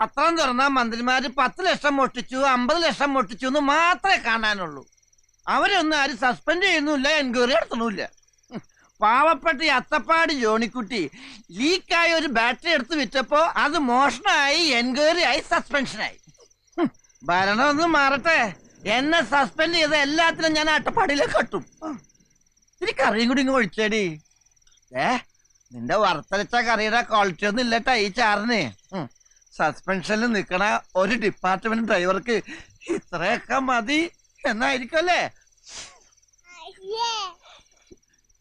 പത്രം തുറന്നാ മന്ത്രിമാര് പത്ത് ലക്ഷം മോഷ്ടിച്ചു അമ്പത് ലക്ഷം മോഷ്ടിച്ചു എന്ന് മാത്രമേ കാണാനുള്ളൂ. അവരൊന്നും ആരും സസ്പെൻഡ് ചെയ്യുന്നില്ല എൻക്വയറി നടത്തണമില്ല പാവപ്പെട്ട ഈ അത്തപ്പാടി ജോണിക്കുട്ടി ലീക്കായ ഒരു ബാറ്ററി എടുത്ത് വിറ്റപ്പോ അത് മോഷണമായി എൻക്വയറി ആയി സസ്പെൻഷനായി ഭരണമൊന്നും മാറട്ടെ. എന്നെ സസ്പെൻഡ് ചെയ്ത എല്ലാത്തിനും ഞാൻ അട്ടപ്പാടിയിലേക്ക് കട്ടും. ഇത്തിരി കറിയും കൂടി ഇങ്ങ് ഒഴിച്ചേടി. ഏ നിന്റെ വറുത്തരച്ച കറിയുടെ ക്വാളിറ്റി ഒന്നും ഇല്ലട്ടാ ഈ ചാറിന്. സസ്പെൻഷനിൽ നിൽക്കണ ഒരു ഡിപ്പാർട്ട്മെന്റ് ഡ്രൈവർക്ക് ഇത്രയൊക്കെ മതി എന്നായിരിക്കും അല്ലേ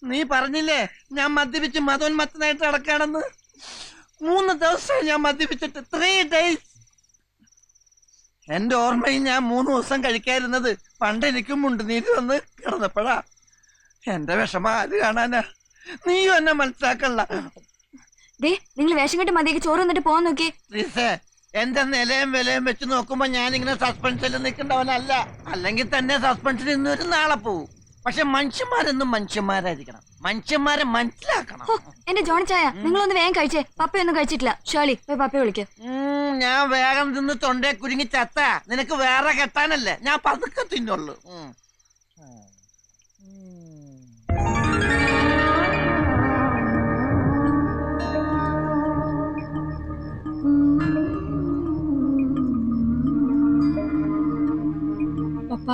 നീ പറഞ്ഞില്ലേ ഞാൻ മദ്യപിച്ച് മതോന്മത്തനായിട്ട് നടക്കാണെന്ന് മൂന്ന് ദിവസമായി ഞാൻ മദ്യപിച്ചിട്ട് ത്രീ ഡേയ്സ് എന്റെ ഓർമ്മയിൽ ഞാൻ മൂന്ന് ദിവസം കഴിക്കാതിരുന്നത് പണ്ട് എനിക്കും മുണ്ട് നീര് വന്ന് കിടന്നപ്പോഴാ. എന്റെ വിഷമാ അത് കാണാനാ? നീ എന്നെ മനസ്സിലാക്കല്ല ദേ നിങ്ങൾ വേഷം കെട്ട് മതിയൊക്കെ ചോറ് വന്നിട്ട് പോവാൻ നോക്കി എന്റെ നിലയും വിലയും വെച്ച് നോക്കുമ്പോ ഞാൻ ഇങ്ങനെ സസ്പെൻഷനിൽ നിൽക്കേണ്ടവനല്ല അല്ലെങ്കിൽ തന്നെ സസ്പെൻഷനിൽ നിന്ന് ഒരു നാളെ പോവും. പക്ഷെ മനുഷ്യന്മാരെന്നും മനുഷ്യന്മാരായിരിക്കണം. മനുഷ്യന്മാരെ മനസ്സിലാക്കണം. എന്റെ ജോണി ചായ നിങ്ങളൊന്ന് വേഗം കഴിച്ചേ. പപ്പയൊന്നും കഴിച്ചിട്ടില്ല. ഷേളി പോയി പപ്പയെ വിളിക്ക്. ഞാൻ വേഗം തിന്ന് തൊണ്ടേ കുരുങ്ങി ചത്ത. നിനക്ക് വേറെ കെട്ടാനല്ലേ? ഞാൻ പതുക്കെ തിന്നുള്ളൂ. പപ്പ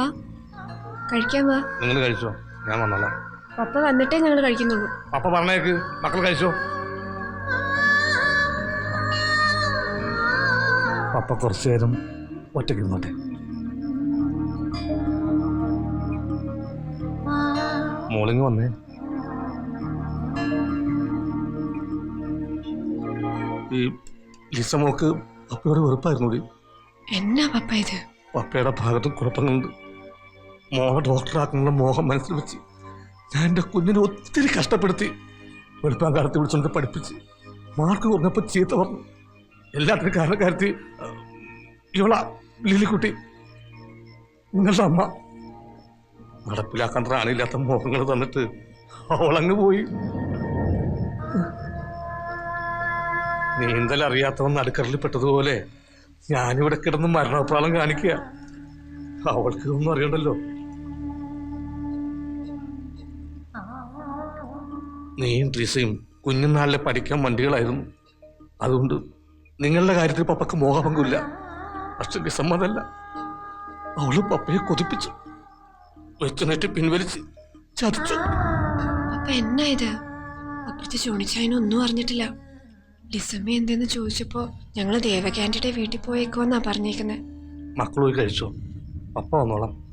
കഴിക്കാൻ വാ. നിങ്ങൾ കഴിച്ചോ? ഞാൻ വന്നോളാം. പപ്പ വന്നിട്ടേ ഞങ്ങൾ കഴിക്കുന്നുള്ളൂ. പപ്പ പറഞ്ഞേക്ക് മക്കൾ കഴിച്ചോ? പപ്പ കുറച്ചു നേരം ഒറ്റയ്ക്ക് ഇരുന്നോട്ടെ. മോളിങ് വന്നേ. ഈ ലിസമോക്ക് പപ്പയോട് വെറുപ്പായിരുന്നു എന്നാ പപ്പ ഇത്? പപ്പയുടെ ഭാഗത്ത് കുഴപ്പങ്ങളുണ്ട്. മോളെ ഡോക്ടറാക്കാനുള്ള മോഹം മനസ്സിൽ വെച്ച് ഞാൻ എന്റെ കുഞ്ഞിനെ ഒത്തിരി കഷ്ടപ്പെടുത്തി വെളുപ്പാൻ കാലത്ത് വിളിച്ചുകൊണ്ട് പഠിപ്പിച്ച് മാർക്ക് കുറഞ്ഞപ്പോൾ ചീത്ത പറഞ്ഞു. എല്ലാത്തിനും കാരണക്കാരത്തി ഇവളാ ലിലിക്കുട്ടി നിങ്ങളുടെ അമ്മ. നടപ്പിലാക്കാൻ റാണില്ലാത്ത മോഹങ്ങൾ തന്നിട്ട് അവളങ്ങ് പോയി. നീന്തൽ അറിയാത്തവൻ നടുക്കടലിൽ പെട്ടതുപോലെ ഞാനിവിടെ കിടന്ന് മരണപ്രാളം കാണിക്കുക. അവൾക്ക് ഒന്നും അറിയണ്ടല്ലോ. നീയും ട്രീസയും കുഞ്ഞുനാളിലെ പഠിക്കാൻ വണ്ടികളായിരുന്നു. അതുകൊണ്ട് നിങ്ങളുടെ കാര്യത്തിൽ പപ്പക്ക് മോഹഭംഗമില്ല. പക്ഷെ വിസമ്മതല്ല. അവൾ പപ്പയെ കൊതിപ്പിച്ചു. വെച്ചുനേറ്റ് പിൻവലിച്ച് ചതിച്ചു. അപ്പൊ എന്നാ ഇത്? അപ്പുറത്തെ ചോണിച്ചായനൊന്നും അറിഞ്ഞിട്ടില്ല. ലിസമ്മ എന്തെന്ന് ചോദിച്ചപ്പോ ഞങ്ങൾ ദേവകാന്റിയുടെ വീട്ടിൽ പോയേക്കോന്നാ പറഞ്ഞേക്കുന്നത് മക്കൾ പോയി കഴിച്ചോ. അപ്പ വന്നോളാം.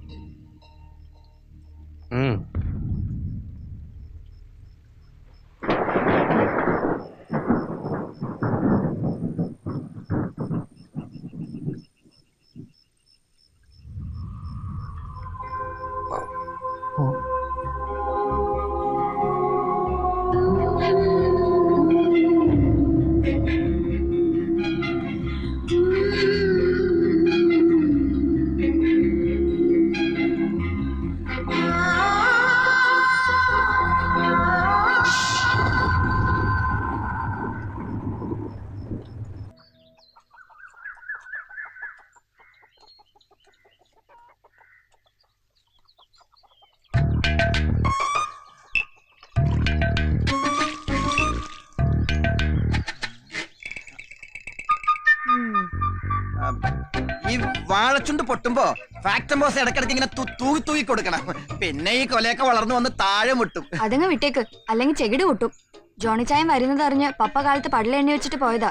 വാഴച്ചുണ്ട് പൊട്ടുമ്പോ ഫാക്ടം ബോസ് ഇടക്കിടക്ക് ഇങ്ങനെ തു- തൂക്കി തൂവി കൊടുക്കണം. പിന്നെ ഈ കൊലയൊക്കെ വളർന്നു വന്ന് താഴെ മുട്ടും. അതങ്ങ് വിട്ടേക്ക്. അല്ലെങ്കിൽ ചെകിട് പൊട്ടും. ജോണി ചായം വരുന്നത് അറിഞ്ഞ് പപ്പ കാലത്ത് പടല എണ്ണി വെച്ചിട്ട് പോയതാ.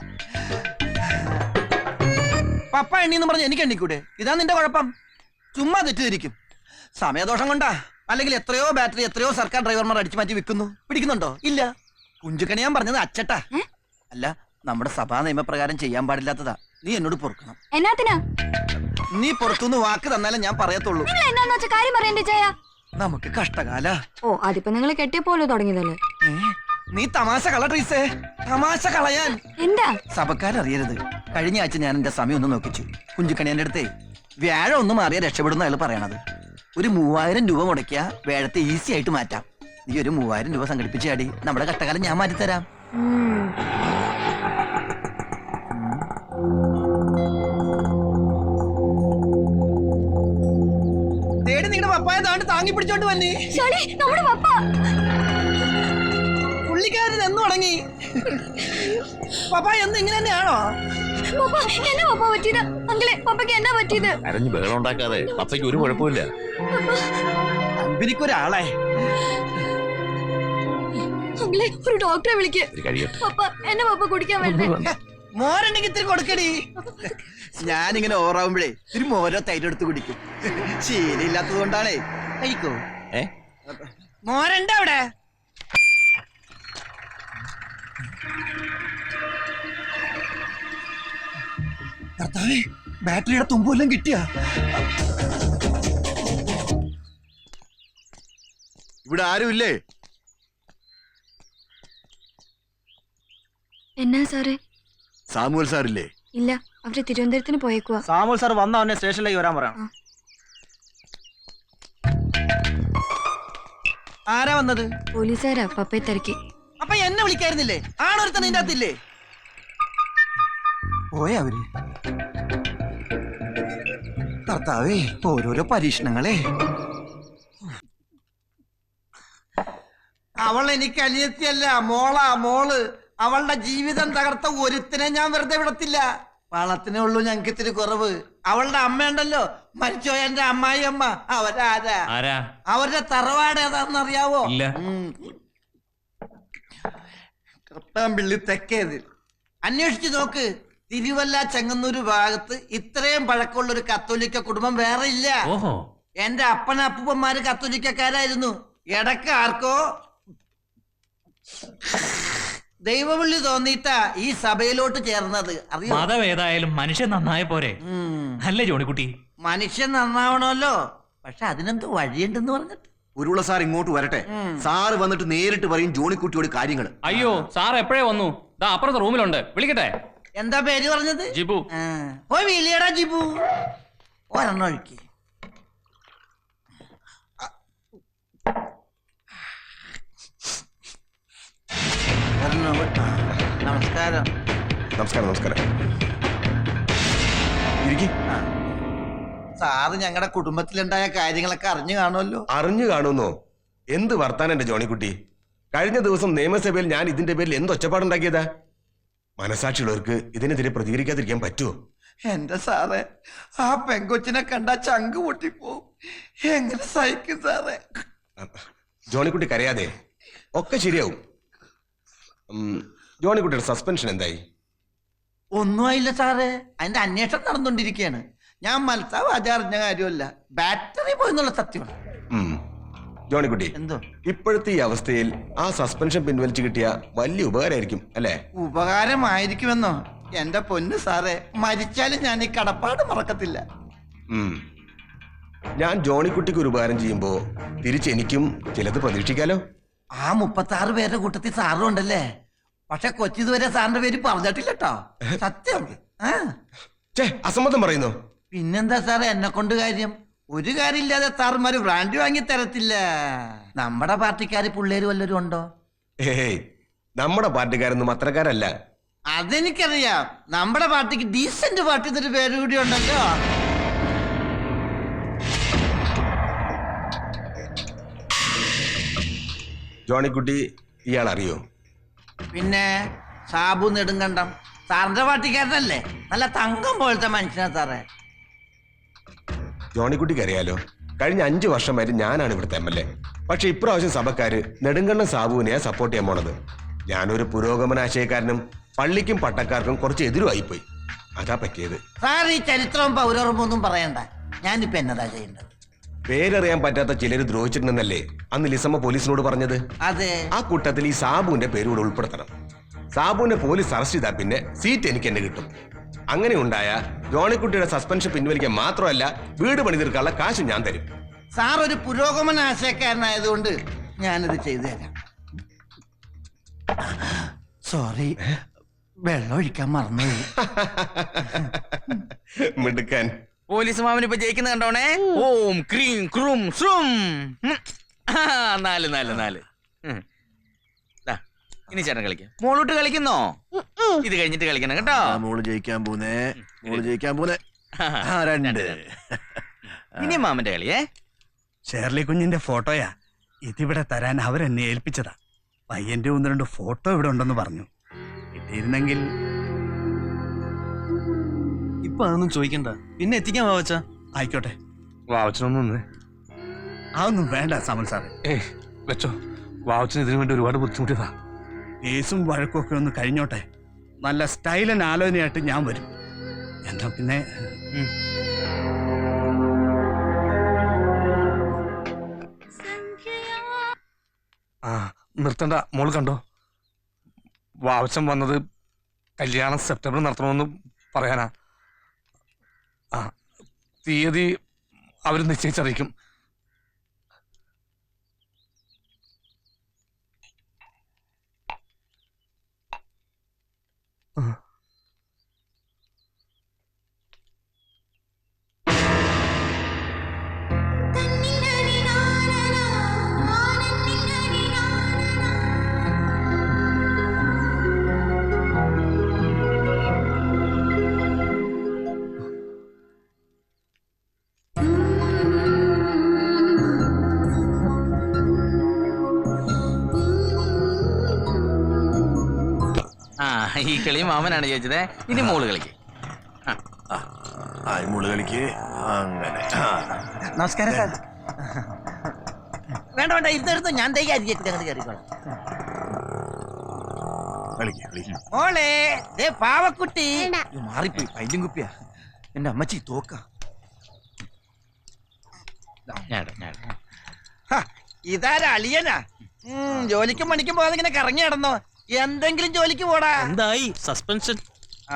പപ്പ എണ്ണിന്ന് പറഞ്ഞ് എനിക്ക് എണ്ണിക്കൂടെ? ഇതാ നിന്റെ കുഴപ്പം. ചുമ്മാ തെറ്റിദ്ധരിക്കും. സമയദോഷം കൊണ്ടാ. അല്ലെങ്കിൽ എത്രയോ ബാറ്ററി എത്രയോ സർക്കാർ ഡ്രൈവർമാർ അടിച്ചു മാറ്റി വിൽക്കുന്നു. പിടിക്കുന്നുണ്ടോ? ഇല്ല. കുഞ്ചുക്കണി ഞാൻ പറഞ്ഞത് അച്ചട്ടാ. അല്ല നമ്മുടെ സഭാ നിയമപ്രകാരം ചെയ്യാൻ പാടില്ലാത്തതാ. നീ എന്നോട് പൊറുക്കണം. എന്നാത്തിനാ? നീ പുറത്തുനിന്ന് വാക്ക് തന്നാലേ ഞാൻ പറയത്തുള്ളൂ. നിങ്ങൾ എന്നാന്ന് വെച്ച കാര്യം പറയണ്ടേ ചായ നമുക്ക് കഷ്ടകാല. ഓ അതിപ്പോ നിങ്ങൾ കെട്ടിയ പോലെ തുടങ്ങിയതല്ലേ? നീ തമാശ കള ട്രീസേ. തമാശ കളയാൻ. എന്താ? സഭക്കാരറിയരുത്. കഴിഞ്ഞ ആഴ്ച ഞാൻ എന്റെ സമയം ഒന്ന് നോക്കിച്ചു. കുഞ്ചുക്കണി എന്റെ അടുത്തേ വ്യാഴം ഒന്ന് മാറിയ രക്ഷപ്പെടുന്ന അയാൾ പറയണത്. ഒരു മൂവായിരം രൂപ മുടക്കിയ വേഴത്തെ ഈസി ആയിട്ട് മാറ്റാം. നീ ഒരു മൂവായിരം രൂപ സംഘടിപ്പിച്ചാടി. നമ്മുടെ കഷ്ടകാലം ഞാൻ മാറ്റിത്തരാം. പപ്പായ താണ്ട് താങ്ങി പിടിച്ചോണ്ട് വന്നേ. നമ്മുടെ പപ്പ. പുള്ളിക്കാരൻ എന്ന് തുടങ്ങി. പപ്പായ എന്ന് ഇങ്ങനെ തന്നെയാണോ? എന്നാ പപ്പ പറ്റിയത്? അങ്കിളെ പപ്പയ്ക്ക് എന്നാ പറ്റിയത്? അരഞ്ഞ് ബഹളം ഉണ്ടാക്കാതെ പപ്പയ്ക്ക് ഒരു കുഴപ്പമില്ല. അമ്പിനിക്കൊരാളെ. അങ്കിളെ ഒരു ഡോക്ടറെ വിളിക്ക്. ഒരു കഴിയട്ടെ. പപ്പ എന്നെ പപ്പ കുടിക്കാൻ വരട്ടെ മോരുണ്ടെങ്കിൽ ഇത്തിരി കൊടുക്കടി. ഞാനിങ്ങനെ ഓറാവുമ്പോഴേ ഇത്തിരി മോരോ തൈര് എടുത്ത് കുടിക്കും. ശീലില്ലാത്തത് കൊണ്ടാണേ. കഴിക്കോ? ഏ? മോരുണ്ട് അവിടെ? കർത്താവേ ബാറ്ററിയുടെ തുമ്പെല്ലാം കിട്ടിയ? ഇവിടെ ആരുമില്ലേ എന്നാ സാറേ? സാമുവൽ സാറില്ലേ? ഇല്ല അവർ തിരുവനന്തപുരത്തിന് പോയേക്കുക സാമുൽ സാർ വന്ന അവനെ സ്റ്റേഷനിലേക്ക് വരാൻ പറയണം. ആരാ വന്നത്? പോലീസുകാരാ പപ്പയെ തിരക്കി. അപ്പൊ എന്നെ വിളിക്കായിരുന്നില്ലേ? ആണൊരുത്തൻ നിന്റെ അകത്തില്ലേ? പോയ അവർ? കർത്താവേ ഓരോരോ പരീക്ഷണങ്ങളെ. അവൾ എനിക്ക് അനിയത്തിയല്ല മോളാ മോൾ. അവളുടെ ജീവിതം തകർത്ത ഒരുത്തിനെ ഞാൻ വെറുതെ വിടത്തില്ല. വളത്തിനേ ഉള്ളൂ ഞങ്ങൾക്ക് ഇത്തിരി കുറവ്. അവളുടെ അമ്മയുണ്ടല്ലോ മരിച്ചോ എന്റെ അമ്മായി അമ്മ. അവരാരാ? അവരുടെ തറവാട് ഏതാണെന്ന് അറിയാവോ. കർത്താമ്പിള്ളി തെക്കേത്. അന്വേഷിച്ചു നോക്ക്. തിരുവല്ല ചെങ്ങന്നൂര് ഭാഗത്ത് ഇത്രയും പഴക്കമുള്ള ഒരു കത്തോലിക്ക കുടുംബം വേറെ ഇല്ല. എന്റെ അപ്പനപ്പൂപ്പന്മാര് കത്തോലിക്കക്കാരായിരുന്നു. ഇടയ്ക്ക് ആർക്കോ? ദൈവവിളി തോന്നിയിട്ടാ ഈ സഭയിലോട്ട് ചേർന്നത്. അറിയോ? മതം ഏതായാലും മനുഷ്യൻ നന്നായ പോരെ. അല്ലേ ജോണിക്കുട്ടി മനുഷ്യൻ നന്നാവണമല്ലോ. പക്ഷെ അതിനെന്ത് വഴിയുണ്ടെന്ന് പറഞ്ഞിട്ട്. ഉരുള സാർ ഇങ്ങോട്ട് വരട്ടെ. സാറ് വന്നിട്ട് നേരിട്ട് പറയും ജോണിക്കുട്ടിയോട് കാര്യങ്ങൾ അയ്യോ സാർ എപ്പോഴേ വന്നു? ദാ അപ്പുറത്തെ റൂമിലുണ്ട്. വിളിക്കട്ടെ? എന്താ പേര് പറഞ്ഞത്? ജിബു. ആ, പോയി വീലിയടാ ജിബു. ഒരെണ്ണം ഒഴുക്കി ഒരെണ്ണം കൂടി. ആ, നമസ്കാരം. നമസ്കാരം നമസ്കാരം. സാറ് ഞങ്ങളുടെ കുടുംബത്തിലുണ്ടായ കാര്യങ്ങളൊക്കെ അറിഞ്ഞു കാണുമല്ലോ. അറിഞ്ഞു കാണുന്നോ. എന്ത് വർത്താനം എന്റെ ജോണിക്കുട്ടി? കഴിഞ്ഞ ദിവസം നിയമസഭയിൽ ഞാൻ ഇതിന്റെ പേരിൽ എന്ത് ഒച്ചപ്പാടുണ്ടാക്കിയതാ? മനസാക്ഷിയുള്ളവർക്ക് ഇതിനെതിരെ പ്രതികരിക്കാതിരിക്കാൻ പറ്റുമോ എന്റെ സാറേ ആ പെങ്കൊച്ചിനെ കണ്ട ചങ്ക് പൊട്ടിപ്പോവും. എങ്ങനെ സഹിക്കും സാറേ? ജോണിക്കുട്ടി കരയാതെ. ഒക്കെ ശരിയാവും. ജോണിക്കുട്ടിയുടെ സസ്പെൻഷൻ എന്തായി? ഒന്നും ആയില്ല സാറേ. അതിന്റെ അന്വേഷണം നടന്നുകൊണ്ടിരിക്കുകയാണ് ഞാൻ മത്സരം അതറിഞ്ഞ കാര്യമല്ല. ബാറ്ററി പോയെന്നുള്ള സത്യമാണ്. ജോണിക്കുട്ടി എന്തോ? ഇപ്പോഴത്തെ ഈ അവസ്ഥയിൽ ആ സസ്പെൻഷൻ പിൻവലിച്ചു കിട്ടിയ വലിയ ഉപകാരമായിരിക്കും അല്ലേ? ഉപകാരമായിരിക്കുമെന്നോ? എന്റെ പൊന്നു സാറേ മരിച്ചാലും ഞാൻ ഈ കടപ്പാട് മറക്കത്തില്ല. ഞാൻ ജോണിക്കുട്ടിക്ക് ഒരു ഉപകാരം ചെയ്യുമ്പോ തിരിച്ചെനിക്കും ചിലത് പ്രതീക്ഷിക്കാലോ? ആ മുപ്പത്തി ആറ് പേരുടെ കൂട്ടത്തിൽ സാറും ഉണ്ടല്ലേ? പക്ഷെ കൊച്ചിതുവരെ സാറിന്റെ പേര് പറഞ്ഞിട്ടില്ല കേട്ടോ സത്യം അസമ്മതം പറയുന്നു. പിന്നെന്താ സാറേ എന്നെ കൊണ്ട് കാര്യം? ഒരു കാര്യമില്ലാതെ സാറുമാര് ബ്രാൻഡ് വാങ്ങി തരത്തില്ല. നമ്മുടെ പാർട്ടിക്കാര് പിള്ളേര് വല്ലവരും ഉണ്ടോ? ഏയ് നമ്മുടെ പാർട്ടിക്കാരൊന്നും അത്രക്കാരല്ല അതെനിക്കറിയാം. നമ്മുടെ പാർട്ടിക്ക് ഡീസന്റ് പാർട്ടി എന്നൊരു പേര് കൂടി ഉണ്ടല്ലോ. ജോണിക്കുട്ടി ഇയാൾ അറിയോ പിന്നെ സാബു നെടുങ്കണ്ടം. സാറിന്റെ പാർട്ടിക്കാരനല്ലേ? നല്ല തങ്കം പോലത്തെ മനുഷ്യനാ സാറേ. ജോണിക്കുട്ടിക്ക് അറിയാലോ കഴിഞ്ഞ അഞ്ചു വർഷം വരെ ഞാനാണ് ഇവിടുത്തെ എം എൽ എ. പക്ഷെ ഇപ്രാവശ്യം സഭക്കാര് നെടുങ്കണ്ണൻ സാബുവിനെയാ സപ്പോർട്ട് ചെയ്യാൻ പോണത്. ഞാനൊരു പുരോഗമനാശയക്കാരനും പള്ളിക്കും പട്ടക്കാർക്കും കുറച്ച് എതിരുമായിപ്പോയി അതാ പറ്റിയത്. സാർ ഈ ചരിത്രവും പൗരോർമ്മ ഒന്നും പറയണ്ട. ഞാനിപ്പോ എന്നതാ ചെയ്യേണ്ടത്? പേരറിയാൻ പറ്റാത്ത ചിലര് ദ്രോഹിച്ചിട്ടുണ്ടെന്നല്ലേ അന്ന് ലിസമ്മ പോലീസിനോട് പറഞ്ഞത്? അതെ. ആ കൂട്ടത്തിൽ ഈ സാബുവിന്റെ പേര് കൂടെ ഉൾപ്പെടുത്തണം. സാബുവിനെ പോലീസ് അറസ്റ്റ് ചെയ്താൽ പിന്നെ സീറ്റ് എനിക്ക് എന്നെ കിട്ടും. അങ്ങനെ ഉണ്ടായ ജോണിക്കുട്ടിയുടെ സസ്പെൻഷൻ പിൻവലിക്കാൻ മാത്രമല്ല വീട് പണി തീർക്കാനുള്ള കാശ് ഞാൻ തരും. സാർ ഒരു പുരോഗമന ആശയക്കാരനായതുകൊണ്ട് ഞാനിത് ചെയ്തു തരാം സോറി വെള്ളം ഒഴിക്കാൻ മറന്നു മിടുക്കാൻ. പോലീസ് മാമൻ ഇപ്പൊ ജയിക്കുന്ന കണ്ടോണേ? ഓം ക്രീം ക്രൂം ശ്രും. നാല് നാല് നാല്. ദാ, ഇനി ചേട്ടൻ കളിക്കാം. മോളോട്ട് കളിക്കുന്നോ? ഇത് കഴിഞ്ഞിട്ട് കളിക്കണം കേട്ടോ. മോൾ ജയിക്കാൻ പോന്നേ മോൾ ജയിക്കാൻ പോന്നേ രണ്ട്. ഇനി മാമന്റെ കളിയേ? ഷേർലി കുഞ്ഞിന്റെ ഫോട്ടോയാ. ഇതിവിടെ തരാൻ അവരെന്നെ ഏൽപ്പിച്ചതാ. പയ്യന്റെ ഒന്ന് രണ്ട് ഫോട്ടോ ഇവിടെ ഉണ്ടെന്ന് പറഞ്ഞു. കിട്ടിയിരുന്നെങ്കിൽ ഇപ്പൊ അതൊന്നും ചോദിക്കണ്ട. പിന്നെ എത്തിക്കാൻ വാവച്ച ആയിക്കോട്ടെ. വാവച്ചനൊന്നും നിന്നേ അതൊന്നും വേണ്ട സാമൽ സാറേ. ഏ വെച്ചോ. വാവച്ചന് ഇതിനു വേണ്ടി ഒരുപാട് ബുദ്ധിമുട്ടിയതാ. കേസും വഴക്കും ഒക്കെ ഒന്ന് കഴിഞ്ഞോട്ടെ. നല്ല സ്റ്റൈലൻ ആലോചനയായിട്ട് ഞാൻ വരും. എന്നാ പിന്നെ ആ നിർത്തണ്ട. മോൾ കണ്ടോ? വാവച്ചൻ വന്നത് കല്യാണം സെപ്റ്റംബർ നടത്തണമെന്ന് പറയാനാ. ആ തീയതി അവർ നിശ്ചയിച്ചറിയിക്കും ആ. ഈ കളി മാമനാണ് ചോദിച്ചത്. ഇനി മോൾ കളിക്ക്. മോൾ കളിക്ക്. അങ്ങനെ. ആ. നമസ്കാരം സാർ. വേണ്ട വേണ്ട ഇരുന്നെടുത്ത് ഞാൻ തയ്യാറിയിട്ട് അങ്ങോട്ട് കയറിക്കോളാം കളിക്ക് കളിക്ക്. മോളെ ദേ പാവക്കുട്ടി. ഇത് മാറിപ്പോയി പൈലും കുപ്പിയാ. എന്റെ അമ്മച്ചി തോക്ക. ഇതാരാ അളിയനാ? ഉം, ജോലിക്കും പണിക്കും പോകാതെ ഇങ്ങനെ കറങ്ങി നടന്നോ? എന്തെങ്കിലും ജോലിക്ക് പോടാ. എന്തായി? സസ്പെൻഷൻ ആ,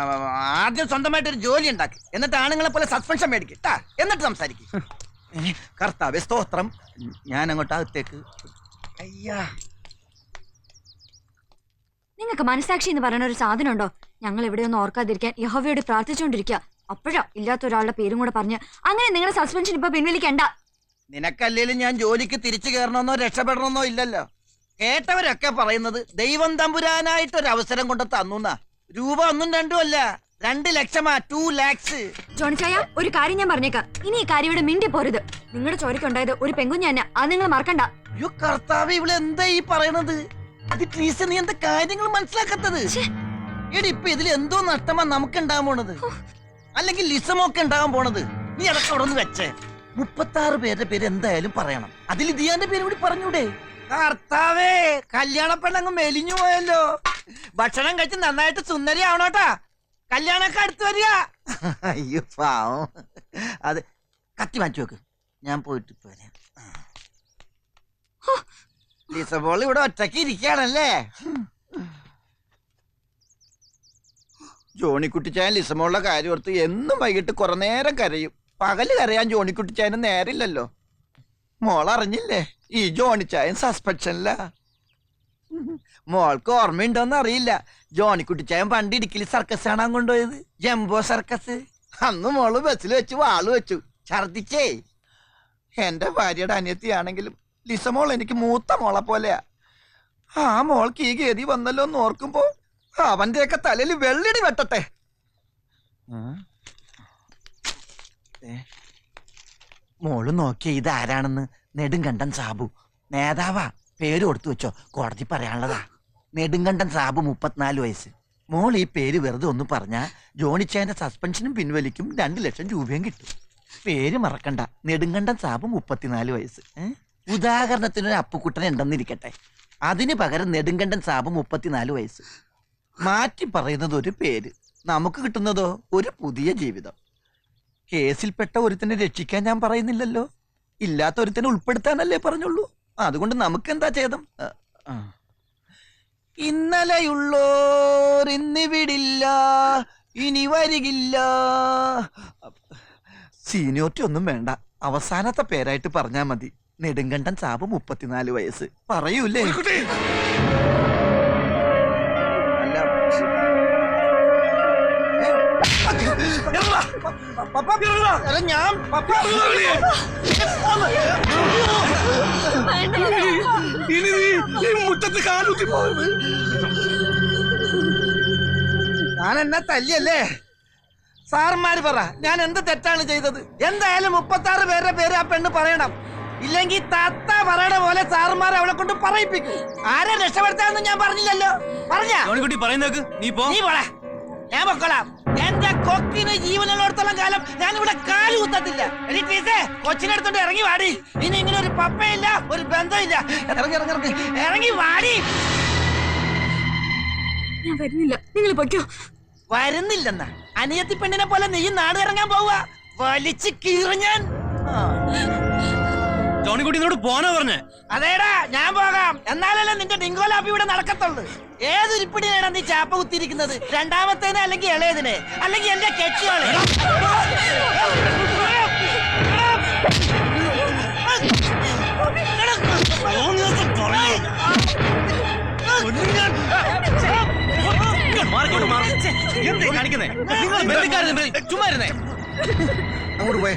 ആദ്യം സ്വന്തമായിട്ട് ഒരു ജോലി ഉണ്ടാക്കി. എന്നിട്ട് ആണുങ്ങളെ പോലെ സസ്പെൻഷൻ മേടിക്കും. എന്നിട്ട് സംസാരിക്കും. കർത്താവ് സ്തോത്രം. ഞാൻ അങ്ങോട്ട് അകത്തേക്ക്. അയ്യാ. നിങ്ങൾക്ക് മനസാക്ഷി എന്ന് പറയുന്ന ഒരു സാധനം ഉണ്ടോ? ഞങ്ങൾ എവിടെയൊന്നും ഓർക്കാതിരിക്കാൻ യഹോവയോട് പ്രാർത്ഥിച്ചുകൊണ്ടിരിക്കുക. അപ്പോഴാ ഇല്ലാത്ത ഒരാളുടെ പേരും കൂടെ പറഞ്ഞ് അങ്ങനെ നിങ്ങളുടെ സസ്പെൻഷൻ ഇപ്പൊ പിൻവലിക്കണ്ട. നിനക്കല്ലേലും ഞാൻ ജോലിക്ക് തിരിച്ചു കയറണമെന്നോ രക്ഷപ്പെടണമെന്നോ ഇല്ലല്ലോ. കേട്ടവരൊക്കെ പറയുന്നത് ദൈവം തമ്പുരാനായിട്ട് ഒരു അവസരം കൊണ്ട് തന്നു രൂപ ഒന്നും രണ്ടും അല്ല. രണ്ട് ലക്ഷമാ ടു ലാക്സ് ചോണിച്ചായ ഒരു കാര്യം ഞാൻ പറഞ്ഞേക്കാം. ഇനി ഈ കാര്യം ഇവിടെ മിണ്ടി പോരുത്. നിങ്ങളുടെ ചോരക്കുണ്ടായത് ഒരു പെങ്കുഞ്ഞ തന്നെ അത് നിങ്ങൾ മറക്കണ്ട. അയ്യോ കർത്താവ് ഇവിടെ എന്താ ഈ പറയുന്നത് അത് ട്രീസ് നീ എന്താ കാര്യങ്ങൾ മനസ്സിലാക്കാത്തത്? എടി ഇപ്പൊ ഇതിൽ എന്തോ നഷ്ടമാ നമുക്ക് ഉണ്ടാകാൻ പോണത് അല്ലെങ്കിൽ ലിസമൊക്കെ ഉണ്ടാകാൻ പോണത്? നീ അതൊക്കെ അവിടെ നിന്ന് വെച്ചേ. മുപ്പത്തി ആറ് പേരുടെ പേര് എന്തായാലും പറയണം. അതിൽ ദിയാന്റെ പേര് കൂടി പറഞ്ഞൂടെ. കർത്താവേ കല്യാണ പെണ്ണങ്ങ് മെലിഞ്ഞു പോയല്ലോ. ഭക്ഷണം കഴിച്ച് നന്നായിട്ട് സുന്ദരി ആവണോട്ടാ. കല്യാണൊക്കെ അടുത്ത് വരിക. അയ്യോ പാവം. അത് കത്തി മാറ്റി വെക്ക്. ഞാൻ പോയിട്ട് ഇപ്പൊ വരാം. ലിസബോൾ ഇവിടെ ഒറ്റയ്ക്ക് ഇരിക്കുകയാണല്ലേ? ജോണിക്കുട്ടിച്ചായൻ ലിസമോളുടെ കാര്യം ഓർത്ത് എന്നും വൈകിട്ട് കുറെ നേരം കരയും. പകൽ കരയാൻ ജോണിക്കുട്ടിച്ചായന് നേരില്ലല്ലോ. മോൾ അറിഞ്ഞില്ലേ ഈ ജോണിച്ചായൻ സസ്പെൻഷനില്ല മോൾക്ക് ഓർമ്മയുണ്ടോന്ന് അറിയില്ല ജോണിക്കുട്ടിച്ചായൻ പണ്ട് ഇടുക്കിയിൽ സർക്കസ് കാണാൻ കൊണ്ടുപോയത്. ജംബോ സർക്കസ് അന്ന് മോൾ ബസ്സിൽ വെച്ച് വാൾ വെച്ചു. ഛർദിച്ചേ. എന്റെ ഭാര്യയുടെ അനിയത്തിയാണെങ്കിലും ലിസ മോൾ എനിക്ക് മൂത്ത മോളെ പോലെയാ. ആ മോൾക്ക് ഈ ഗതി വന്നല്ലോ എന്ന് ഓർക്കുമ്പോ അവന്റെയൊക്കെ തലയിൽ വെള്ളിടി വെട്ടട്ടെ? മോൾ നോക്കിയ ഇതാരാണെന്ന്. നെടുങ്കണ്ടൻ സാബു. നേതാവാ പേര് കൊടുത്തു വെച്ചോ. കോടതി പറയാനുള്ളതാ. നെടുങ്കണ്ടൻ സാബു മുപ്പത്തിനാല് വയസ്സ്. മോൾ ഈ പേര് വെറുതെ ഒന്ന് പറഞ്ഞാ ജോണിച്ചായന്റെ സസ്പെൻഷനും പിൻവലിക്കും രണ്ട് ലക്ഷം രൂപയും കിട്ടും. പേര് മറക്കണ്ട. നെടുങ്കണ്ടൻ സാബു മുപ്പത്തിനാല് വയസ്സ്. ഉദാഹരണത്തിനൊരു അപ്പുക്കുട്ടൻ ഉണ്ടെന്നിരിക്കട്ടെ. അതിന് പകരം നെടുങ്കണ്ടൻ സാബു മുപ്പത്തിനാല് വയസ്സ്. മാറ്റി പറയുന്നത് ഒരു പേര്. നമുക്ക് കിട്ടുന്നതോ? ഒരു പുതിയ ജീവിതം. കേസിൽപ്പെട്ട ഒരുത്തിനെ രക്ഷിക്കാൻ ഞാൻ പറയുന്നില്ലല്ലോ. ഇല്ലാത്ത ഒരുത്തിനെ ഉൾപ്പെടുത്താനല്ലേ പറഞ്ഞുള്ളൂ. അതുകൊണ്ട് നമുക്ക് എന്താ ഛേദം? ആ, ആ. ഇന്നലെയുള്ളോർ ഇന്നിവിടില്ല ഇനി വരികില്ല. സീനിയോറിറ്റി ഒന്നും വേണ്ട. അവസാനത്തെ പേരായിട്ട് പറഞ്ഞാ മതി. നെടുങ്കണ്ടൻ സാബ് മുപ്പത്തിനാല് വയസ്സ്. പറയൂലേ അല്ല. ഞാൻ പപ്പ ഇനി നീ ഈ മുറ്റത്ത് കാലുത്തി പോകരുത് ഞാൻ എന്നെ തല്ലിയല്ലേ? സാറന്മാര് പറ ഞാൻ എന്ത് തെറ്റാണ് ചെയ്തത്? എന്തായാലും മുപ്പത്തി ആറ് പേരുടെ പേര് ആ പെണ്ണ് പറയണം. ഇല്ലെങ്കിൽ തത്ത പറയണ പോലെ സാറുമാർ അവളെ കൊണ്ട് പറയിപ്പിക്കും. ആരെ രക്ഷപ്പെടുത്താന്ന് ഞാൻ പറഞ്ഞില്ലല്ലോ. പറഞ്ഞ? പറയുന്നേക്ക്. നീ പോ. നീ പോളെ ഞാൻ പൊക്കോളാം. എന്റെ കൊക്കിന് ജീവനുള്ളിടത്തോളം കാലം ഞാൻ ഇവിടെ കാൽ കുത്തത്തില്ല. കൊച്ചിനടുത്തോണ്ട് ഇറങ്ങി വാടി. ഇനി ഇങ്ങനെ ഒരു പപ്പയില്ല ഒരു ബന്ധമില്ല. ഇറങ്ങി ഇറങ്ങി ഇറങ്ങി. ഇറങ്ങി വാടി. ഞാൻ വരുന്നില്ല. നിങ്ങൾ പൊയ്ക്കോ. വരുന്നില്ലെന്ന. അനിയത്തി പെണ്ണിനെ പോലെ നീ നാട് ഇറങ്ങാൻ പോവുക. വലിച്ചു കീറ ആ. ജോണിക്കുട്ടി എന്നോട് പോനാ പറഞ്ഞേ. അതേടാ ഞാൻ പോകാം. എന്നാലല്ലേ നിന്റെ ഡിങ്കോലാപ്പി ഇവിടെ നടക്കത്തുള്ളൂ. ഏതൊരിപ്പിടിയാണ് നീ ചാപ്പ കുത്തിയിരിക്കുന്നത്? രണ്ടാമത്തേനെ അല്ലെങ്കിൽ ഇളയതിനെ? അല്ലെങ്കിൽ എന്റെ കെട്ടിയോളെ? അങ്ങോട്ട് പോയേ.